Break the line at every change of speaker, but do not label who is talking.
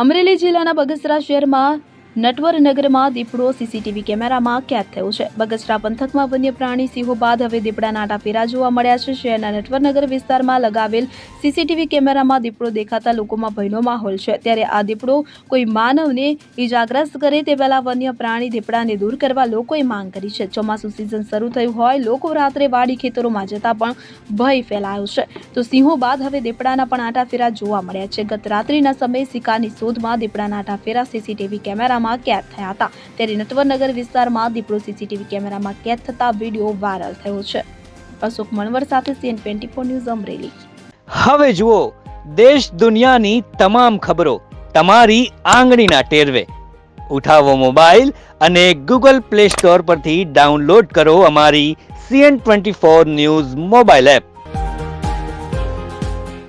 અમરેલી જિલ્લાના બગસરા શહેરમાં નટવરનગરમાં દીપડો સીસીટીવી કેમેરામાં કેદ થયો છે. બગસરા પંથકમાં વન્ય પ્રાણી સિંહો બાદ હવે દીપડાના આટાફેરા જોવા મળ્યા છે. શહેરના નટવરનગર વિસ્તારમાં લગાવેલ સીસીટીવી કેમેરામાં દીપડો દેખાતા લોકોમાં ભયનો માહોલ છે. ત્યારે આ દીપડો કોઈ માનવને ઈજાગ્રસ્ત કરે તે પહેલા વન્ય પ્રાણી દીપડાને દૂર કરવા લોકોએ માંગ કરી છે. ચોમાસું સિઝન શરૂ થયું હોય લોકો રાત્રે વાડી ખેતરોમાં જતા પણ ભય ફેલાયો છે. તો સિંહો બાદ હવે દીપડાના પણ આટાફેરા જોવા મળ્યા છે. ગત રાત્રિના સમયે શિકારની શોધમાં દીપડાના આટાફેરા સીસીટીવી કેમેરામાં કેદ થયા હતા. ત્યારે નટવરનગર વિસ્તારમાં દીપડો સીસીટીવી કેમેરામાં કેદ થતા વીડિયો વાયરલ થયો છે. અશોક મણવર સાથે CN twenty four news Amreli.
હવે જુઓ, દેશ દુનિયાની તમામ ખબરો તમારી આંગળીના ટેરવે. ઉઠાવો મોબાઈલ અને ગૂગલ પ્લે સ્ટોર પરથી ડાઉનલોડ કરો અમારી CN twenty four news mobile app.